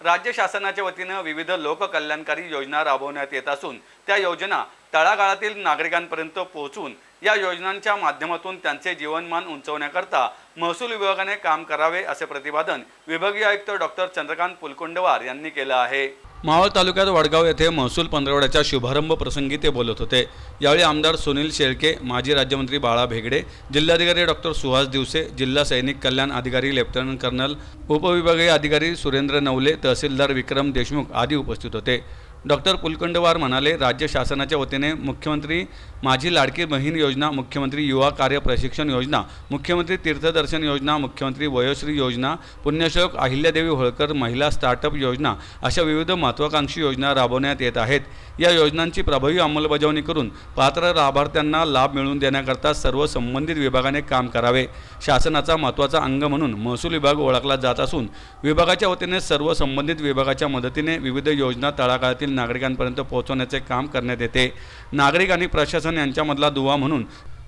राज्य शासनाच्या वतीनं विविध लोककल्याणकारी योजना राबवण्यात येत असून त्या योजना तळागाळातील नागरिकांपर्यंत पोहोचून या योजनांच्या माध्यमातून त्यांचे जीवनमान उंचवण्याकरता महसूल विभागाने काम करावे असे प्रतिपादन विभागीय आयुक्त डॉक्टर चंद्रकांत पुलकुंडवार यांनी केलं आहे. मावळ तालुक्यात वडगाव येथे महसूल पंधरवड्याच्या शुभारंभ प्रसंगी ते बोलत होते. यावेळी आमदार सुनील शेळके माजी राज्यमंत्री बाळा भेगडे जिल्हाधिकारी डॉक्टर सुहास दिवसे जिल्हा सैनिक कल्याण अधिकारी लेफ्टनंट कर्नल उपविभागीय अधिकारी सुरेंद्र नवले तहसीलदार विक्रम देशमुख आदी उपस्थित होते. डॉक्टर कुलकंडवार म्हणाले राज्य शासनाच्या वतीने मुख्यमंत्री माझी लाडकी बहीण योजना मुख्यमंत्री युवा कार्य प्रशिक्षण योजना मुख्यमंत्री तीर्थदर्शन योजना मुख्यमंत्री वयोश्री योजना पुण्यश्लोक अहिल्यादेवी होळकर महिला स्टार्टअप योजना अशा विविध महत्त्वाकांक्षी योजना राबवण्यात येत आहेत. या योजनांची प्रभावी अंमलबजावणी करून पात्र लाभार्थ्यांना लाभ मिळवून देण्याकरता सर्व संबंधित विभागाने काम करावे. शासनाचा महत्त्वाचा अंग म्हणून महसूल विभाग ओळखला जात असून विभागाच्या वतीने सर्व संबंधित विभागाच्या मदतीने विविध योजना तळागाळातील नागरिकांपर्यंत पोहोचवण्याचे काम करण्यात येते. नागरिक आणि प्रशासन यांच्यामधला दुवा म्हणून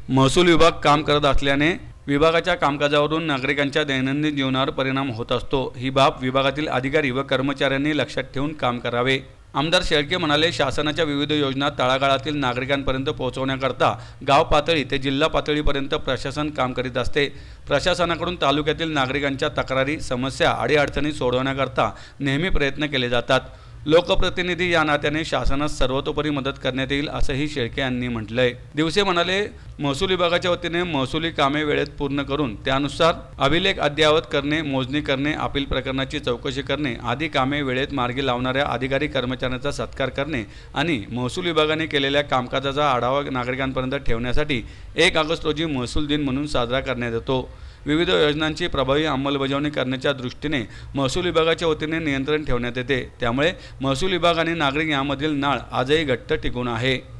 महसूल विभाग काम करत असल्याने विभागाच्या कामकाजावरून नागरिकांच्या दैनंदिन जीवनावर परिणाम होत असतो. ही बाब विभागातील अधिकारी व कर्मचाऱ्यांनी लक्षात ठेवून काम करावे. आमदार शेळके म्हणाले शासनाच्या विविध योजना तळागाळातील नागरिकांपर्यंत पोहोचवण्याकरता गाव पातळी ते जिल्हा पातळीपर्यंत प्रशासन काम करीत असते. प्रशासनाकडून तालुक्यातील नागरिकांच्या तक्रारी समस्या अडीअडचणी सोडवण्याकरता नेहमी प्रयत्न केले जातात. लोकप्रतिनिधी या नात्याने शासनास सर्वतोपरी मदत करण्यात येईल असंही शेळके यांनी म्हटलंय. दिवसे म्हणाले महसूल विभागाच्या वतीने महसुली कामे वेळेत पूर्ण करून त्यानुसार अभिलेख अद्ययावत करणे मोजणी करणे अपील प्रकरणाची चौकशी करणे आदी कामे वेळेत मार्गी लावणाऱ्या अधिकारी कर्मचाऱ्यांचा सत्कार करणे आणि महसूल विभागाने केलेल्या कामकाजाचा आढावा नागरिकांपर्यंत ठेवण्यासाठी एक ऑगस्ट रोजी महसूल दिन म्हणून साजरा करण्यात येतो. विविध योजनांची प्रभावी अंमलबजावणी करण्याच्या दृष्टीने महसूल विभागाच्या वतीने नियंत्रण ठेवण्यात येते. त्यामुळे महसूल विभाग आणि नागरिक यामधील नाळ आजही घट्ट टिकून आहे.